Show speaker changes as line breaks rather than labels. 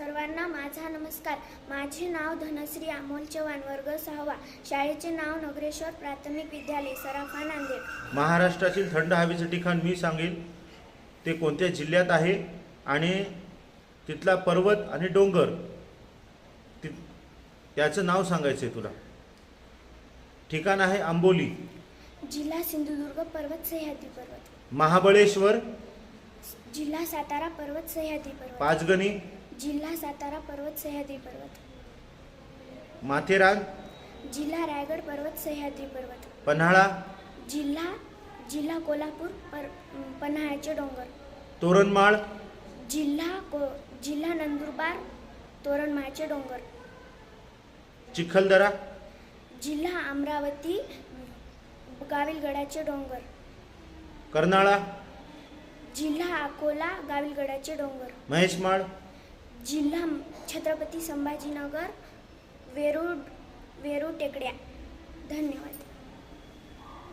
सर्वांना माझा नमस्कार. माझे नाव धनश्री अमोल चव्हाण वर्ग सहावा. शाळेचे नाव नगरेश्वर प्राथमिक विद्यालय सराफा नांदेड.
महाराष्ट्रातील थंड हवेचं ठिकाण मी सांगेन ते कोणत्या जिल्ह्यात आहे आणि तिथला पर्वत आणि डोंगर ति याचं नाव सांगायचं आहे तुला. ठिकाण आहे आंबोली.
जिल्हा सिंधुदुर्ग पर्वत सह्याद्री पर्वत.
महाबळेश्वर.
जिल्हा सातारा पर्वत सह्याद्री पर्वत.
पाचगणी.
जिल्हा सातारा पर्वत सह्याद्री पर्वत.
माथेरान
जिल्हा रायगड पर्वत सह्याद्री पर्वत.
पन्हाळा.
जिल्हा जिल्हा कोल्हापूर पर पन्हाळ्याचे डोंगर.
तोरणमाळ.
जिल्हा को जिल्हा नंदुरबार तोरणमाळचे डोंगर.
चिखलदरा.
जिल्हा अमरावती गाविलगडाचे डोंगर.
कर्नाळा.
जिल्हा अकोला गाविलगडाचे डोंगर.
महेशमाळ.
जिल्हा छत्रपती संभाजीनगर वेरूळ वेरूळ टेकड्या. धन्यवाद.